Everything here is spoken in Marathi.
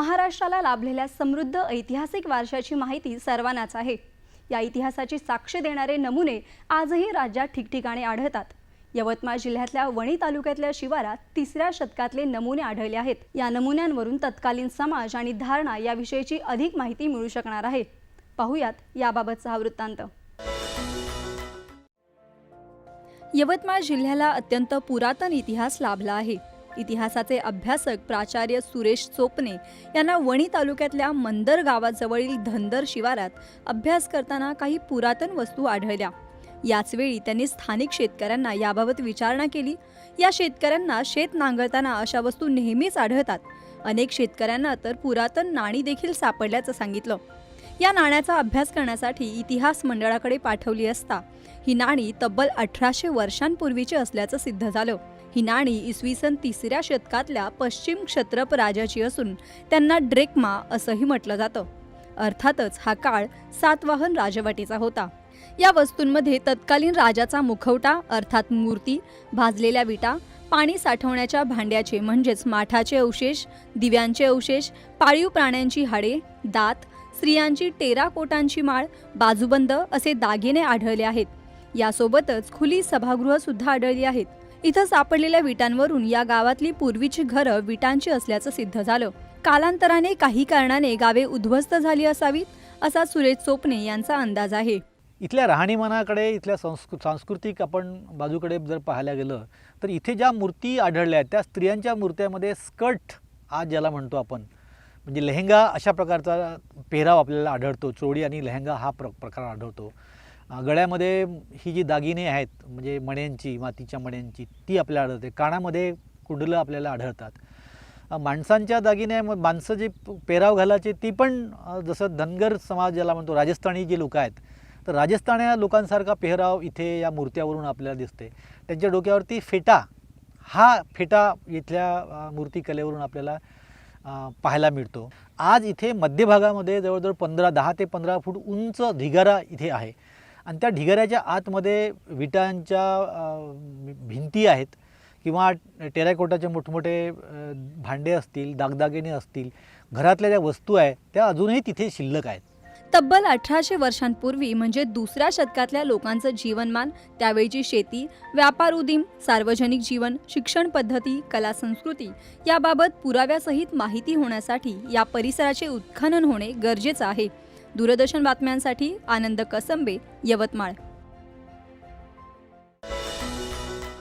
महाराष्ट्राला लाभलेल्या समृद्ध ऐतिहासिक वारशाची माहिती सर्वांनाच आहे. या इतिहासाची साक्ष देणारे नमुने आजही राज्यात ठिकठिकाणी आढळतात. यवतमाळ जिल्ह्यातल्या वणी तालुक्यातल्या शिवारात तिसऱ्या शतकातले नमुने आढळले आहेत. या नमुन्यांवरून तत्कालीन समाज आणि धारणा याविषयीची अधिक माहिती मिळू शकणार आहे. पाहुयात याबाबतचा हा वृत्तांत. यवतमाळ जिल्ह्याला अत्यंत पुरातन इतिहास लाभला आहे. इतिहासाचे अभ्यासक प्राचार्य सुरेश चोपने यांना वणी तालुक्यातल्या मंदर गावाजवळील धनदर शिवारात अभ्यास करताना काही पुरातन वस्तू आढळल्या. याचवेळी त्यांनी स्थानिक शेतकऱ्यांना याबाबत विचारणा केली. या शेतकऱ्यांना शेत नांगरताना अशा वस्तू नेहमीच आढळतात. अनेक शेतकऱ्यांना तर पुरातन नाणी देखील सापडल्याचं सांगितलं. या नाण्याचा अभ्यास करण्यासाठी इतिहास मंडळाकडे पाठवली असता ही नाणी तब्बल अठराशे वर्षांपूर्वीची असल्याचं सिद्ध झालं. ही नाणी इसवी सन तिसऱ्या शतकातल्या पश्चिम क्षत्रप राजाची असून त्यांना ड्रेकमा असंही म्हटलं जातं. अर्थातच हा काळ सातवाहन राजवटीचा होता. या वस्तूंमध्ये तत्कालीन राजाचा मुखवटा अर्थात मूर्ती भाजलेल्या विटा पाणी साठवण्याच्या भांड्याचे म्हणजेच माठाचे अवशेष दिव्यांचे अवशेष पाळीव प्राण्यांची हाडे दात स्त्रियांची टेराकोटांची माळ बाजूबंद असे दागिने आढळले आहेत. यासोबतच खुली सभागृह सुद्धा आढळली आहेत. इथं सापडलेल्या विटांवरून या गावातली पूर्वीची घरं विटांची असल्याचं सिद्ध झालं. कालांतराने काही कारणाने गावे उद्ध्वस्त झाली असावीत असा सुरेश चोपणे यांचा अंदाज आहे. इथल्या राहणीमानाकडे इथल्या संस्कृ सांस्कृतिक आपण बाजूकडे जर पाहायला गेलं तर इथे ज्या मूर्ती आढळल्या आहेत त्या स्त्रियांच्या मूर्त्यामध्ये स्कर्ट आज ज्याला म्हणतो आपण म्हणजे लेहंगा अशा प्रकारचा पेहराव आपल्याला आढळतो चोळी आणि लेहंगा हा प्र प्रकार आढळतो. गळ्यामध्ये ही जी दागिने आहेत म्हणजे मण्यांची मातीच्या मण्यांची ती आपल्याला आढळते. कानामध्ये कुंडलं आपल्याला आढळतात. माणसांच्या दागिने माणसं जे पेहराव घालायचे ती पण जसं धनगर समाज ज्याला म्हणतो राजस्थानी जे लोक आहेत तर राजस्थानी लोकांसारखा पेहराव इथे या मूर्त्यावरून आपल्याला दिसते त्यांच्या डोक्यावरती फेटा हा फेटा इथल्या मूर्तिकलेवरून आपल्याला पाहायला मिळतो. आज इथे मध्यभागामध्ये जवळजवळ पंधरा दहा ते पंधरा फूट उंच धिगारा इथे आहे. आणि त्या ढिगाऱ्याच्या आतमध्ये विटांच्या भिंती आहेत किंवा टेराकोटाचे मोठमोठे भांडे असतील दागदागिने असतील घरातल्या ज्या वस्तू आहेत त्या अजूनही तिथे शिल्लक आहेत. तब्बल अठराशे वर्षांपूर्वी म्हणजे दुसऱ्या शतकातल्या लोकांचं जीवनमान त्यावेळची शेती व्यापार उदीम सार्वजनिक जीवन शिक्षण पद्धती कला संस्कृती याबाबत पुराव्यासहित माहिती होण्यासाठी या परिसराचे उत्खनन होणे गरजेचं आहे. दूरदर्शन बातम्यांसाठी आनंद कसंबे यवतमाळ.